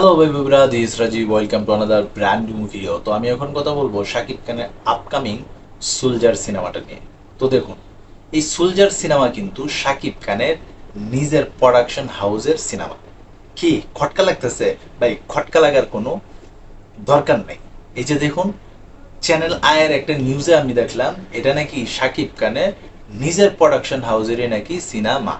Hello বন্ধুরা this Rajib welcome to another brand video তো আমি এখন কথা বলব শাকিব খানের আপকামিং সুলজার সিনেমাটা নিয়ে। তো দেখুন, এই সুলজার সিনেমা কিন্তু শাকিব খানের নিজের প্রোডাকশন হাউসের সিনেমা কি, খটকা লাগতেছে? ভাই, খটকা লাগার কোনো দরকার নেই। এই যে দেখুন চ্যানেল আয়ের একটা নিউজে আমি দেখলাম, এটা নাকি শাকিব খানের নিজের প্রোডাকশন হাউসেরই নাকি সিনেমা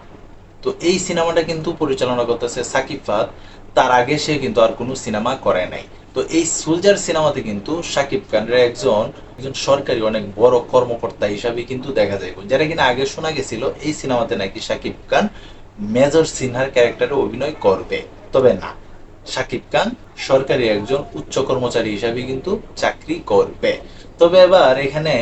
তো এই সিনেমাটা কিন্তু পরিচালনা করতেছে সাকিব ফাহাদ। তার আগে সে কিন্তু আর কোনো সিনেমা করে নাই। তো এই সুলজার সিনেমাতে কিন্তু সাকিব খানের একজন একজন সরকারি অনেক বড় কর্মকর্তা হিসাবে কিন্তু দেখা যায়। যারা কিনা আগে শোনা গেছিল, এই সিনেমাতে নাকি সাকিব খান মেজর সিনহার ক্যারেক্টারে অভিনয় করবে। তবে না, সাকিব খান সরকারি একজন উচ্চ কর্মচারী হিসাবে কিন্তু চাকরি করবে। তবে এবার এখানে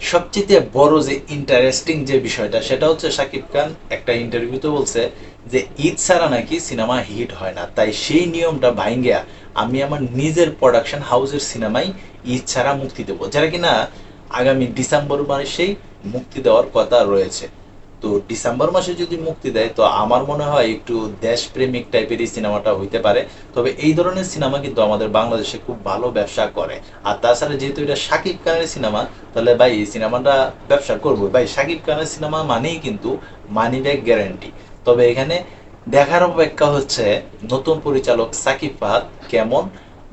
সবচেয়ে বড় যে ইন্টারেস্টিং যে বিষয়টা, সেটা হচ্ছে শাকিব খান একটা ইন্টারভিউতে বলছে যে, ঈদ ছাড়া নাকি সিনেমা হিট হয় না। তাই সেই নিয়মটা ভাঙ্গিয়া আমি আমার নিজের প্রোডাকশন হাউসের সিনেমাই ঈদ ছাড়া মুক্তি দেবো। যারা কিনা আগামী ডিসেম্বর মাসেই মুক্তি দেওয়ার কথা রয়েছে। তো ডিসেম্বর মাসে যদি মুক্তি দেয়, তো আমার মনে হয় একটু দেশপ্রেমিক টাইপেরই সিনেমাটা হইতে পারে। তবে এই ধরনের সিনেমা কিন্তু আমাদের বাংলাদেশে খুব ভালো ব্যবসা করে। আর তাছাড়া যেহেতু এটা শাকিব খানের সিনেমা, তাহলে ভাই এই সিনেমাটা ব্যবসা করব। ভাই, শাকিব খানের সিনেমা মানেই কিন্তু মানি ব্যাক গ্যারান্টি তবে এখানে দেখার অপেক্ষা হচ্ছে নতুন পরিচালক সাকিব ফাহাদ কেমন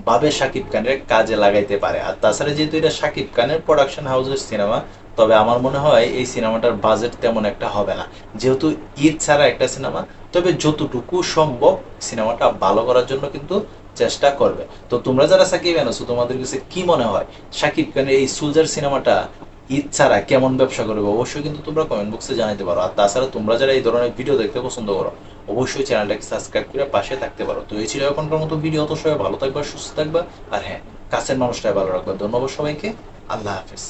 ভাবে শাকিব খানের কাজে লাগাইতে পারে। আর তাছাড়া যেহেতু এটা শাকিব খানের প্রোডাকশন হাউসের সিনেমা তবে আমার মনে হয় এই সিনেমাটার বাজেট তেমন একটা হবে না। যেহেতু ঈদ ছাড়া একটা সিনেমা তবে যতটুকু সম্ভব সিনেমাটা ভালো করার জন্য কিন্তু চেষ্টা করবে। তো তোমরা যারা সাকিব এনেছো তোমাদের কাছে কি মনে হয়? শাকিব খানের এই সুলজার সিনেমাটা ছাড়া কেমন ব্যবসা করবে, অবশ্যই কিন্তু তোমরা কমেন্ট বক্সে জানাতে পারো। আর তাছাড়া তোমরা যারা এই ধরনের ভিডিও দেখতে পছন্দ করো, অবশ্যই চ্যানেলটাকে সাবস্ক্রাইব করে পাশে থাকতে পারো। তো এই ছিল এখনকার মতো ভিডিও অত সবাই ভালো থাকবা, সুস্থ থাকবা, আর হ্যাঁ কাছের মানুষটাই ভালো রাখবা। ধন্যবাদ সবাইকে, আল্লাহ হাফেজ।